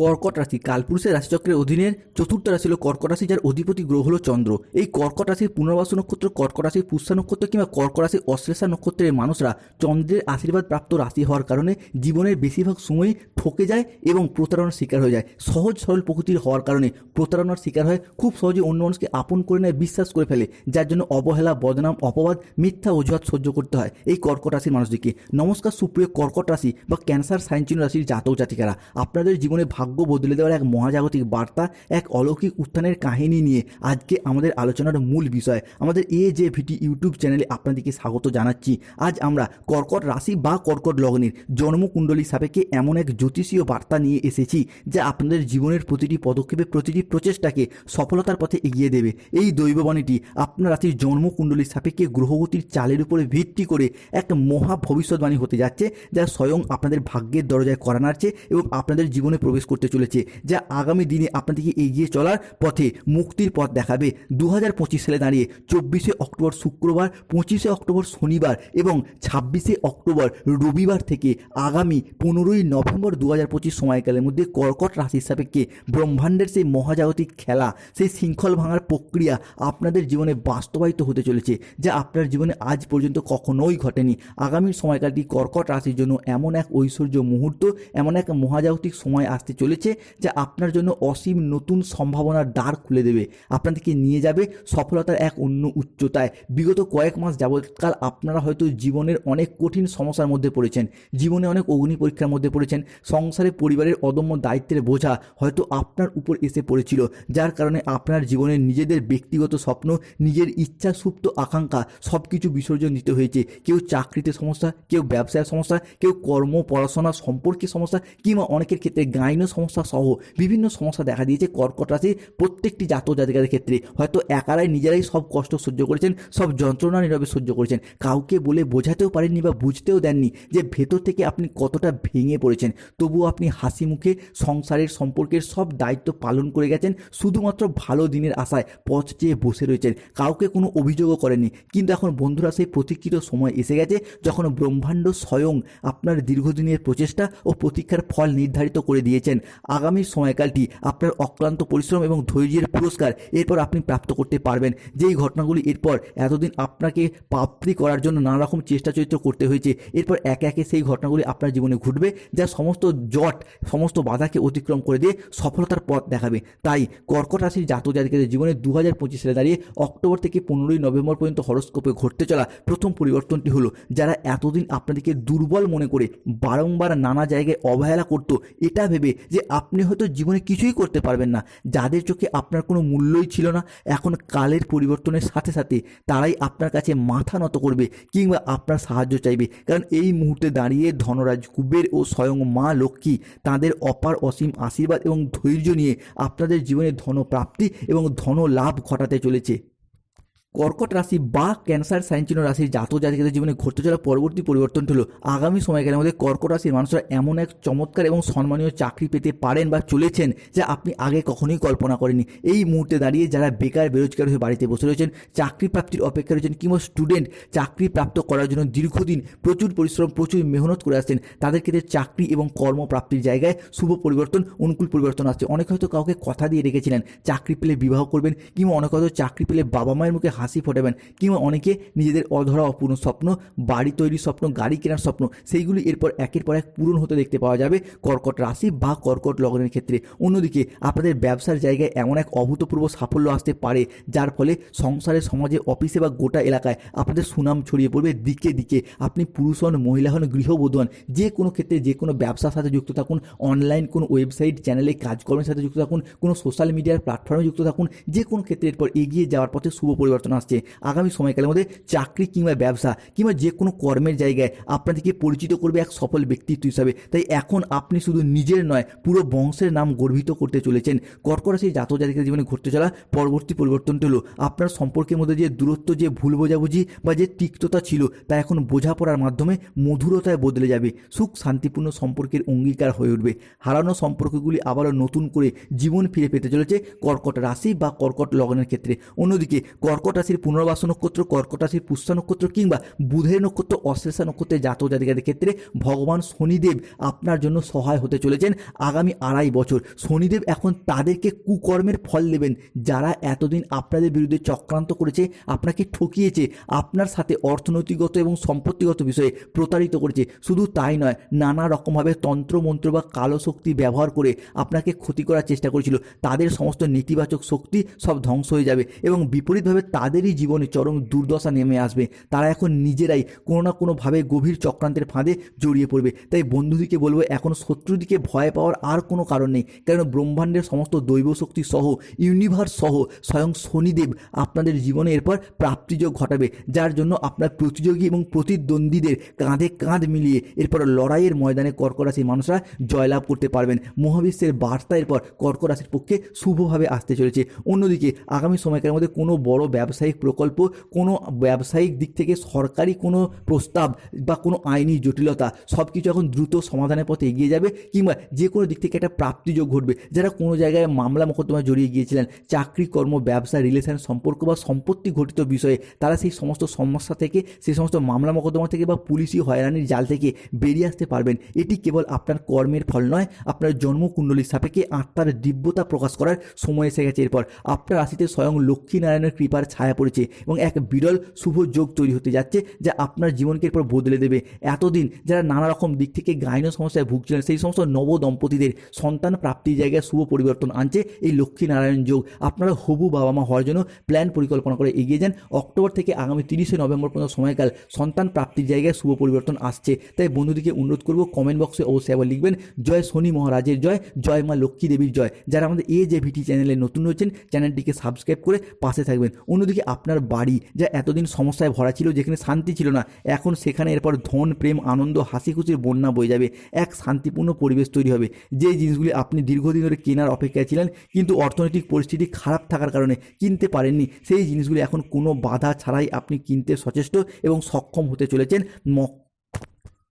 কর্কট রাশি, কালপুরুষের রাশিচক্রের অধীনের চতুর্থ রাশি হল কর্কট রাশি, যার অধিপতি গ্রহ হল চন্দ্র। এই কর্কট রাশির পুনর্বাসু নক্ষত্র, কর্কট রাশির পুষ্যা নক্ষত্র কিংবা কর্কট রাশির অশ্লেষা নক্ষত্রের মানুষরা চন্দ্রের আশীর্বাদ প্রাপ্ত রাশি হওয়ার কারণে জীবনের বেশিরভাগ সময়ই ঠকে যায় এবং প্রতারণার শিকার হয়ে যায়। সহজ সরল প্রকৃতির হওয়ার কারণে প্রতারণার শিকার হয় খুব সহজে অন্য মানুষকে আপন করে নেয়, বিশ্বাস করে ফেলে, যার জন্য অবহেলা, বদনাম, অপবাদ, মিথ্যা অজুহাত সহ্য করতে হয় এই কর্কট রাশির মানুষদেরকে। নমস্কার সুপ্রিয় কর্কট রাশি বা ক্যান্সার সাইনচিন রাশির জাতক জাতিকারা। আপনাদের জীবনে ভাগ্য বদলে দেওয়ার এক মহাজাগতিক বার্তা, এক অলৌকিক উত্থানের কাহিনী নিয়ে আজকে আমাদের আলোচনার মূল বিষয়। আমাদের এ যে ভিটি ইউটিউব চ্যানেলে আপনাদেরকে স্বাগত জানাচ্ছি। আজ আমরা কর্কট রাশি বা কর্কট লগ্নের জন্মকুণ্ডলী সাপেক্ষে এমন এক জ্যোতিষীয় বার্তা নিয়ে এসেছি, যা আপনাদের জীবনের প্রতিটি পদক্ষেপে, প্রতিটি প্রচেষ্টাকে সফলতার পথে এগিয়ে দেবে। এই দৈববাণীটি আপনার রাশির জন্মকুণ্ডলীর সাপেক্ষে গ্রহগতির চালের উপরে ভিত্তি করে এক মহা ভবিষ্যৎবাণী হতে যাচ্ছে, যা স্বয়ং আপনাদের ভাগ্যের দরজায় করা নাড়ছে এবং আপনাদের জীবনে প্রবেশ করতে চলেছে, যা আগামী দিনে আপনাদেরকে এগিয়ে চলার পথে মুক্তির পথ দেখাবে। দু হাজার পঁচিশ সালে দাঁড়িয়ে চব্বিশে অক্টোবর শুক্রবার, পঁচিশে অক্টোবর শনিবার এবং ছাব্বিশে অক্টোবর রবিবার থেকে আগামী পনেরোই নভেম্বর দু হাজার পঁচিশ সময়কালের মধ্যে কর্কট রাশির সাপেক্ষে ব্রহ্মাণ্ডের সেই মহাজাগতিক খেলা, সেই শৃঙ্খল ভাঙার প্রক্রিয়া আপনাদের জীবনে বাস্তবায়িত হতে চলেছে, যা আপনার জীবনে আজ পর্যন্ত কখনোই ঘটেনি। আগামী সময়কালটি কর্কট রাশির জন্য এমন এক ঐশ্বর্য মুহূর্ত, এমন এক মহাজাগতিক সময় আসতে চলেছে। যা আপনার জন্য অসীম নতুন সম্ভাবনার দ্বার খুলে দেবে। আপনাদেরকে নিয়ে যাবে সফলতার এক অন্য উচ্চতায়। বিগত কয়েক মাস যাবৎকাল আপনারা হয়তো জীবনের অনেক কঠিন সমস্যার মধ্যে পড়েছেন। জীবনে অনেক অগ্নি পরীক্ষার মধ্যে পড়েছেন। সংসারে পরিবারের অদম্য দায়িত্বের বোঝা হয়তো আপনার উপর এসে পড়েছিল, যার কারণে আপনার জীবনের নিজেদের ব্যক্তিগত স্বপ্ন, নিজের ইচ্ছা সুপ্ত আকাঙ্ক্ষা সব কিছু বিসর্জন দিতে হয়েছে। কেউ চাকরিতে সমস্যা, কেউ ব্যবসায় সমস্যা, কেউ কর্ম, পড়াশোনা সম্পর্কে সমস্যা কিংবা অনেকের ক্ষেত্রে গাইন সমস্যা সহ বিভিন্ন সমস্যা দেখা দিয়েছে, কর্কট রাশির প্রত্যেকটি জাতক জাতিকাদের ক্ষেত্রে। হয়তো একারাই নিজেরাই সব কষ্ট সহ্য করেছেন, সব যন্ত্রণা নীরবে সহ্য করেছেন। কাউকে বলে বোঝাতেও পারেননি বা বুঝতেও দেননি যে ভেতর থেকে আপনি কতটা ভেঙে পড়েছেন। তবুও আপনি হাসি মুখে সংসারের সম্পর্কের সব দায়িত্ব পালন করে গেছেন, শুধুমাত্র ভালো দিনের আশায় পথ চেয়ে বসে রয়েছেন। কাউকে কোনো অভিযোগও করেননি। কিন্তু এখন বন্ধুরা, সেই প্রতীক্ষিত সময় এসে গেছে যখন ব্রহ্মাণ্ড স্বয়ং আপনার দীর্ঘদিনের প্রচেষ্টা ও প্রতীক্ষার ফল নির্ধারিত করে দিয়েছেন। আগামী সময়কালটি আপনার অক্লান্ত পরিশ্রম এবং ধৈর্যের পুরস্কার এরপর আপনি প্রাপ্ত করতে পারবেন। যেই ঘটনাগুলি এরপর এতদিন আপনাকে প্রাপ্তি করার জন্য নানা রকম চেষ্টা চরিত্র করতে হয়েছে, এরপর একে একে সেই ঘটনাগুলি আপনার জীবনে ঘটবে যা সমস্ত জট, সমস্ত বাধাকে অতিক্রম করে দিয়ে সফলতার পথ দেখাবে। তাই কর্কট রাশির জাতক জাতিকাদের জীবনে দু হাজার পঁচিশ সালে দাঁড়িয়ে অক্টোবর থেকে পনেরোই নভেম্বর পর্যন্ত হরস্কোপে ঘটতে চলা প্রথম পরিবর্তনটি হলো যারা এতদিন আপনাদেরকে দুর্বল মনে করে বারংবার নানা জায়গায় অবহেলা করত, এটা ভেবে যে আপনি হয়তো জীবনে কিছুই করতে পারবেন না। যাদের চোখে আপনার কোনো মূল্যই ছিল না, এখন কালের পরিবর্তনের সাথে সাথে তারাই আপনার কাছে মাথা নত করবে কিংবা আপনার সাহায্য চাইবে। কারণ এই মুহূর্তে দাঁড়িয়ে ধনরাজ, কুবের ও স্বয়ং মা লক্ষ্মী তাদের অপার অসীম আশীর্বাদ এবং ধৈর্য নিয়ে আপনাদের জীবনে ধনপ্রাপ্তি এবং ধন লাভ ঘটাতে চলেছে। কর্কট রাশি বা ক্যান্সার সাইনচিহ্ন রাশির জাতক জাতিকাদের জীবনে ঘটতে চলা পরবর্তী পরিবর্তন হলো আগামী সময়কালের মধ্যে কর্কট রাশির মানুষরা এমন এক চমৎকার এবং সম্মানীয় চাকরি পেতে পারেন বা চলেছেন যা আপনি আগে কখনোই কল্পনা করেনি এই মুহূর্তে দাঁড়িয়ে যারা বেকার, বেরোজগার হয়ে বাড়িতে বসে রয়েছেন, চাকরি প্রাপ্তির অপেক্ষা রয়েছেন কিংবা স্টুডেন্ট চাকরি প্রাপ্ত করার জন্য দীর্ঘদিন প্রচুর পরিশ্রম, প্রচুর মেহনত করে আসছেন, তাদের ক্ষেত্রে চাকরি এবং কর্মপ্রাপ্তির জায়গায় শুভ পরিবর্তন, অনুকূল পরিবর্তন আসছে। অনেক হয়তো কাউকে কথা দিয়ে রেখেছিলেন, চাকরি পেলে বিবাহ করবেন কিংবা অনেক হয়তো চাকরি পেলে বাবা মায়ের মুখে হাসি ফোটাবেন কিংবা অনেকে নিজেদের অধরা, অপূর্ণ স্বপ্ন, বাড়ি তৈরির স্বপ্ন, গাড়ি কেনার স্বপ্ন, সেইগুলি এরপর একের পর এক পূরণ হতে দেখতে পাওয়া যাবে কর্কট রাশি বা কর্কট লগ্নের ক্ষেত্রে। অন্যদিকে আপনাদের ব্যবসার জায়গায় এমন এক অভূতপূর্ব সাফল্য আসতে পারে, যার ফলে সংসারে, সমাজে, অফিসে বা গোটা এলাকায় আপনাদের সুনাম ছড়িয়ে পড়বে দিকে দিকে। আপনি পুরুষ হন, মহিলা হন, গৃহবধূ হন, যে কোনো ক্ষেত্রে যে কোনো ব্যবসার সাথে যুক্ত থাকুন, অনলাইন কোনো ওয়েবসাইট, চ্যানেলে কাজকর্মের সাথে যুক্ত থাকুন, কোনো সোশ্যাল মিডিয়ার প্ল্যাটফর্মে যুক্ত থাকুন, যে কোনো ক্ষেত্রে এরপর এগিয়ে যাওয়ার পথে শুভ পরিবর্তন আসছে। আগামী সময়কালের মধ্যে চাকরি কিংবা ব্যবসা কিংবা যে কোনো কর্মের জায়গায় আপনাদেরকে পরিচিত করবে এক সফল ব্যক্তিত্ব হিসাবে। তাই এখন আপনি শুধু নিজের নয়, পুরো বংশের নাম গর্বিত করতে চলেছেন। কর্কট রাশির জাতক জীবনে ঘটতে চলা পরবর্তী পরিবর্তনটি হলো আপনার সম্পর্কের মধ্যে যে দূরত্ব, যে ভুল বোঝাবুঝি বা যে তিক্ততা ছিল, তা এখন বোঝাপড়ার মাধ্যমে মধুরতায় বদলে যাবে। সুখ শান্তিপূর্ণ সম্পর্কের অঙ্গীকার হয়ে উঠবে। হারানো সম্পর্কগুলি আবারও নতুন করে জীবন ফিরে পেতে চলেছে কর্কট রাশি বা কর্কট লগ্নের ক্ষেত্রে। অন্যদিকে কর্কট কর্কট রাশির পুনর্বাসন নক্ষত্র কর্কট রাশির নক্ষত্র কিংবা বুধের নক্ষত্র অশ্লেষা নক্ষত্রের জাতক জাতিকাদের ক্ষেত্রে ভগবান শনিদেব আপনার জন্য সহায় হতে চলেছেন আগামী আড়াই বছর। শনিদেব এখন তাদেরকে কুকর্মের ফল দেবেন। যারা এতদিন আপনাদের বিরুদ্ধে চক্রান্ত করেছে, আপনাকে ঠকিয়েছে, আপনার সাথে অর্থনৈতিকগত এবং সম্পত্তিগত বিষয়ে প্রতারিত করেছে, শুধু তাই নয়, নানা রকমভাবে তন্ত্রমন্ত্র বা কালো শক্তি ব্যবহার করে আপনাকে ক্ষতি করার চেষ্টা করেছিল। তাদের সমস্ত নেতিবাচক শক্তি সব ধ্বংস হয়ে যাবে এবং বিপরীতভাবে তাদেরই জীবনে চরম দুর্দশা নেমে আসবে। তারা এখন নিজেরাই কোনো না কোনোভাবে গভীর চক্রান্তের ফাঁদে জড়িয়ে পড়বে। তাই বন্ধুদিকে বলব, এখন শত্রুদিকে ভয় পাওয়ার আর কোনো কারণ নেই। কারণ ব্রহ্মাণ্ডের সমস্ত দৈব শক্তি সহ ইউনিভার্স সহ, স্বয়ং শনিদেব আপনাদের জীবনে এরপর প্রাপ্তিযোগ ঘটাবে। যার জন্য আপনার প্রতিযোগী এবং প্রতিদ্বন্দ্বীদের কাঁধে কাঁধ মিলিয়ে এরপর লড়াইয়ের ময়দানে কর্ক রাশির মানুষরা জয়লাভ করতে পারবেন। মহাবিশ্বের বার্তা এরপর কর্ক রাশির পক্ষে শুভভাবে আসতে চলেছে। অন্যদিকে আগামী সময়কালের মধ্যে কোনো বড় ব্যবসায়িক প্রকল্প, কোনো ব্যবসায়িক দিক থেকে সরকারি কোনো প্রস্তাব বা কোনো আইনি জটিলতা সব কিছু এখন দ্রুত সমাধানের পথে এগিয়ে যাবে কিংবা যে কোনো দিক থেকে একটা প্রাপ্তিযোগ ঘটবে। যারা কোনো জায়গায় মামলা মোকদ্দমায় জড়িয়ে গিয়েছিলেন, চাকরি, কর্ম, ব্যবসা রিলেশন সম্পর্ক বা সম্পত্তি ঘটিত বিষয়ে, তারা সেই সমস্ত সমস্যা থেকে, সেই সমস্ত মামলা মোকদ্দমা থেকে বা পুলিশি হয়রানির জাল থেকে বেরিয়ে আসতে পারবেন। এটি কেবল আপনার কর্মের ফল নয়, আপনার জন্মকুণ্ডলীর সাপেক্ষে আত্মার দিব্যতা প্রকাশ করার সময় এসে গেছে এরপর। আপনার রাশিতে স্বয়ং লক্ষ্মীনারায়ণের কৃপার ছায়া পড়েছে এবং এক বিরল শুভ যোগ তৈরি হতে যাচ্ছে যা আপনার জীবনকে এরপর বদলে দেবে। এতদিন যারা নানা রকম দিক থেকে গাইন সমস্যায় ভুগছিলেন, সেই সমস্ত নব দম্পতিদের সন্তান প্রাপ্তির জায়গায় শুভ পরিবর্তন আনছে এই লক্ষ্মীনারায়ণ যোগ। আপনারা হবু বাবা মা হওয়ার জন্য প্ল্যান পরিকল্পনা করে এগিয়ে যান। অক্টোবর থেকে আগামী তিরিশে নভেম্বর পর্যন্ত সময়কাল সন্তান প্রাপ্তির জায়গায় শুভ পরিবর্তন আসছে। তাই বন্ধুদিকে অনুরোধ করব কমেন্ট বক্সে অবশ্যই আবার লিখবেন, জয় শনি মহারাজের জয় জয় মা লক্ষ্মী দেবীর জয়। যারা আমাদের এ যে ভিটি চ্যানেলে নতুন রয়েছেন চ্যানেলটিকে সাবস্ক্রাইব করে পাশে থাকবেন। অন্যদিকে আপনার বাড়ি যা এতদিন সমস্যায় ভরা ছিল, যেখানে শান্তি ছিল না, এখন সেখানে এরপর ধন, প্রেম, আনন্দ, হাসি খুশির বন্যা বয়ে যাবে, এক শান্তিপূর্ণ পরিবেশ তৈরি হবে। যে জিনিসগুলি আপনি দীর্ঘদিন ধরে কেনার অপেক্ষায় ছিলেন, কিন্তু অর্থনৈতিক পরিস্থিতি খারাপ থাকার কারণে কিনতে পারেননি, সেই জিনিসগুলি এখন কোনো বাধা ছাড়াই আপনি কিনতে সচেষ্ট এবং সক্ষম হতে চলেছেন। মক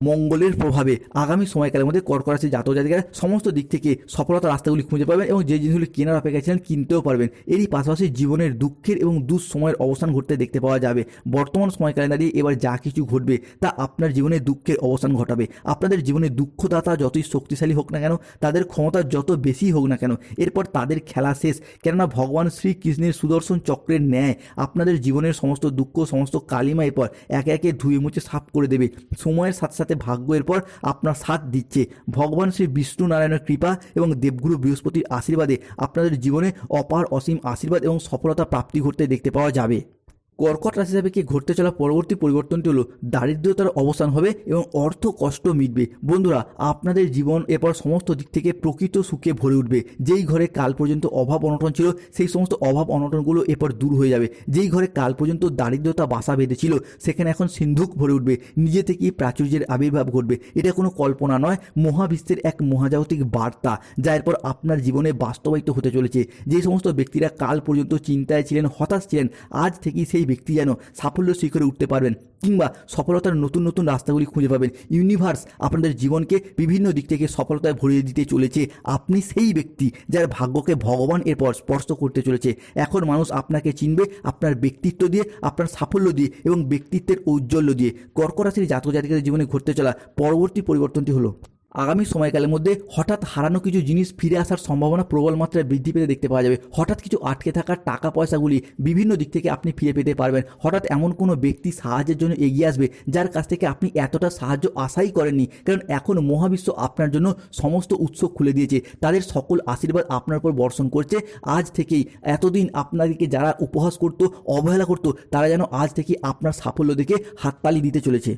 মঙ্গলের প্রভাবে আগামী সময়কালের মধ্যে কর্ক রাশির জাতক জাতিকারা সমস্ত দিক থেকে সফলতার রাস্তাগুলি খুঁজে পাবেন এবং যে জিনিসগুলি কেনার অপেক্ষা ছিলেন কিনতেও পারবেন। এরই পাশাপাশি জীবনের দুঃখের এবং দুঃসময়ের অবসান ঘটতে দেখতে পাওয়া যাবে। বর্তমান সময়কালে দাঁড়িয়ে এবার যা কিছু ঘটবে তা আপনার জীবনে দুঃখের অবসান ঘটাবে। আপনাদের জীবনে দুঃখদাতা যতই শক্তিশালী হোক না কেন, তাদের ক্ষমতা যত বেশি হোক না কেন, এরপর তাদের খেলা শেষ। কেননা ভগবান শ্রীকৃষ্ণের সুদর্শন চক্রের ন্যায় আপনাদের জীবনের সমস্ত দুঃখ, সমস্ত কালিমা এরপর একে একে ধুয়ে মুছে সাফ করে দেবে। সময়ের সাথে সাথে ভাগ্য এরপর আপনার সাথ দিচ্ছে। ভগবান শ্রী বিষ্ণু নারায়ণের কৃপা এবং দেবগুরু বৃহস্পতির আশীর্বাদে আপনাদের জীবনে অপার অসীম আশীর্বাদ এবং সফলতা প্রাপ্তি ঘটতে দেখতে পাওয়া যাবে। কর্কট রাশি কি ঘটতে চলা পরবর্তী পরিবর্তনটি হলো দারিদ্রতার অবসান হবে এবং অর্থ কষ্ট মিটবে। বন্ধুরা, আপনাদের জীবন এরপর সমস্ত দিক থেকে প্রকৃত সুখে ভরে উঠবে। যেই ঘরে কাল পর্যন্ত অভাব অনটন ছিল, সেই সমস্ত অভাব অনটনগুলো এরপর দূর হয়ে যাবে। যেই ঘরে কাল পর্যন্ত দারিদ্রতা বাসা বেঁধেছিল সেখানে এখন সিন্ধুক ভরে উঠবে। নিজে থেকেই প্রাচুর্যের আবির্ভাব ঘটবে। এটা কোনো কল্পনা নয়, মহাবিশ্বের এক মহাজাগতিক বার্তা, যা এরপর আপনার জীবনে বাস্তবায়িত হতে চলেছে। যে সমস্ত ব্যক্তিরা কাল পর্যন্ত চিন্তায় ছিলেন, হতাশ ছিলেন, আজ থেকেই সেই ব্যক্তি যেন সাফল্য শিখরে উঠতে পারবেন কিংবা সফলতার নতুন নতুন রাস্তাগুলি খুঁজে পাবেন। ইউনিভার্স আপনাদের জীবনকে বিভিন্ন দিক থেকে সফলতায় ভরিয়ে দিতে চলেছে। আপনি সেই ব্যক্তি যার ভাগ্যকে ভগবান এরপর স্পর্শ করতে চলেছে। এখন মানুষ আপনাকে চিনবে আপনার ব্যক্তিত্ব দিয়ে, আপনার সাফল্য দিয়ে এবং ব্যক্তিত্বের ঔজ্জ্বল্য দিয়ে। কর্ক রাশির জাতক জাতিকাদের জীবনে ঘটতে চলা পরবর্তী পরিবর্তনটি হলো আগামী সময়কালের মধ্যে হঠাৎ হারানো কিছু জিনিস ফিরে আসার সম্ভাবনা প্রবল মাত্রায় বৃদ্ধি পেতে দেখতে পাওয়া যাবে। হঠাৎ কিছু আটকে থাকা টাকা পয়সাগুলি বিভিন্ন দিক থেকে আপনি ফিরে পেতে পারবেন। হঠাৎ এমন কোনো ব্যক্তি সাহায্যের জন্য এগিয়ে আসবে যার কাছ থেকে আপনি এতটা সাহায্য আশাই করেননি। কারণ এখন মহাবিশ্ব আপনার জন্য সমস্ত উৎস খুলে দিয়েছে। তাদের সকল আশীর্বাদ আপনার উপর বর্ষণ করছে। আজ থেকেই এতদিন আপনাদেরকে যারা উপহাস করতো, অবহেলা করতো, তারা যেন আজ থেকে আপনার সাফল্য দেখে হাততালি দিতে চলেছে।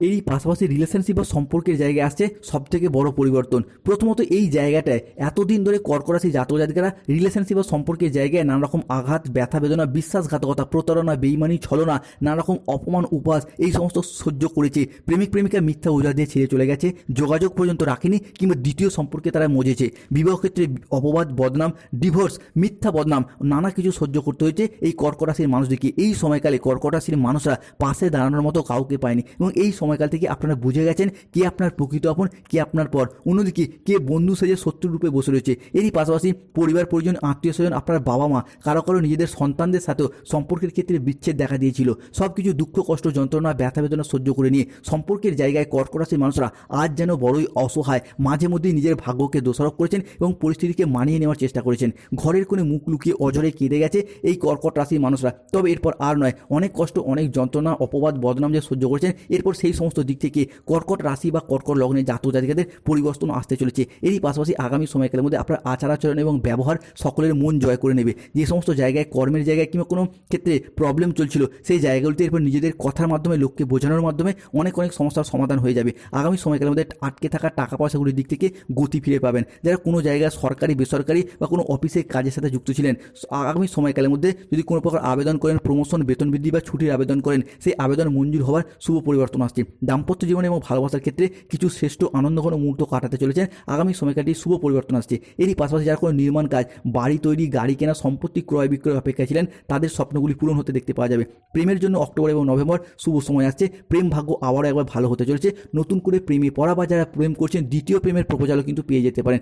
এই পাশাপাশি রিলেশনশিপ বা সম্পর্কের জায়গায় আসছে সব থেকে বড় পরিবর্তন। প্রথমত এই জায়গাটায় এতদিন ধরে কর্করাশি জাতক জাতিকারা রিলেশনশিপ বা সম্পর্কের জায়গায় নানা রকম আঘাত, ব্যথা বেদনা, বিশ্বাসঘাতকতা, প্রতারণা, বেইমানি, ছলনা নানা রকম অপমান, উপহাস এই সমস্ত সহ্য করেছে। প্রেমিক, প্রেমিকা মিথ্যা উজা দিয়ে ছেড়ে চলে গেছে, যোগাযোগ পর্যন্ত রাখেনি কিংবা দ্বিতীয় সম্পর্কে তারা মজেছে। বিবাহ ক্ষেত্রে অপবাদ, বদনাম ডিভোর্স মিথ্যা বদনাম, নানা কিছু সহ্য করতে হয়েছে এই কর্করাশির মানুষদেরকে। এই সময়কালে কর্করাশির মানুষরা পাশে দাঁড়ানোর মতো কাউকে পায়নি এবং এই সময় সময়কাল থেকে আপনারা বুঝে গেছেন কে আপনার প্রকৃত আপন, কে আপনার পর। অন্যদিকে কে বন্ধু সেজে শত্রু রূপে বসে রয়েছে। এরই পাশাপাশি পরিবার, পরিজন, আত্মীয় স্বজন, আপনার বাবা মা, কারও কারও নিজেদের সন্তানদের সাথেও সম্পর্কের ক্ষেত্রে বিচ্ছেদ দেখা দিয়েছিল। সব কিছু দুঃখ, কষ্ট, যন্ত্রণা, ব্যথা, বেদনা সহ্য করে নিয়ে সম্পর্কের জায়গায় কর্কটরাশি মানুষরা আজ যেন বড়ই অসহায়, মাঝে মধ্যেই নিজের ভাগ্যকে দোষারোপ করেছেন এবং পরিস্থিতিকে মানিয়ে নেওয়ার চেষ্টা করেছেন। ঘরের কোণে মুখ লুকিয়ে অজরে কেঁদে গেছে এই কর্কট রাশির মানুষরা। তবে এরপর আর নয়, অনেক কষ্ট, অনেক যন্ত্রণা, অপবাদ, বদনাম যে সহ্য করেছেন, এরপর সেই সমস্ত দিক থেকে কর্কট রাশি বা কর্কট লগ্নে জাতক জাতিকাদের পরিবর্তন আসতে চলেছে। এরই পাশাপাশি আগামী সময়কালের মধ্যে আপনার আচার আচরণ এবং ব্যবহার সকলের মন জয় করে নেবে। যে সমস্ত জায়গায়, কর্মের জায়গায় কিংবা কোনো ক্ষেত্রে প্রবলেম চলছিল, সেই জায়গাগুলিতে এরপর নিজেদের কথার মাধ্যমে, লোককে বোঝানোর মাধ্যমে অনেক অনেক সমস্যার সমাধান হয়ে যাবে। আগামী সময়কালের মধ্যে আটকে থাকা টাকা পয়সাগুলির দিক থেকে গতি ফিরে পাবেন। যারা কোনো জায়গায় সরকারি, বেসরকারি বা কোনো অফিসের কাজের সাথে যুক্ত ছিলেন, আগামী সময়কালের মধ্যে যদি কোনো প্রকার আবেদন করেন প্রমোশন বেতন বৃদ্ধি বা ছুটির আবেদন করেন, সেই আবেদন মঞ্জুর হওয়ার শুভ পরিবর্তন আসছে। দাম্পত্য জীবনে এবং ভালোবাসার ক্ষেত্রে কিছু শ্রেষ্ঠ আনন্দঘন মুহূর্ত কাটাতে চলেছেন। আগামী সময়কালটি শুভ পরিবর্তন আসছে। এরই পাশাপাশি যারা কোনো নির্মাণ কাজ, বাড়ি তৈরি, গাড়ি কেনা, সম্পত্তি ক্রয় বিক্রয় অপেক্ষায় ছিলেন, তাদের স্বপ্নগুলি পূরণ হতে দেখতে পাওয়া যাবে। প্রেমের জন্য অক্টোবর এবং নভেম্বর শুভ সময় আসছে। প্রেম ভাগ্য আবারও একবার ভালো হতে চলেছে। নতুন করে প্রেমে পড়া বা যারা প্রেম করছেন, দ্বিতীয় প্রেমের প্রপোজালও কিন্তু পেয়ে যেতে পারেন।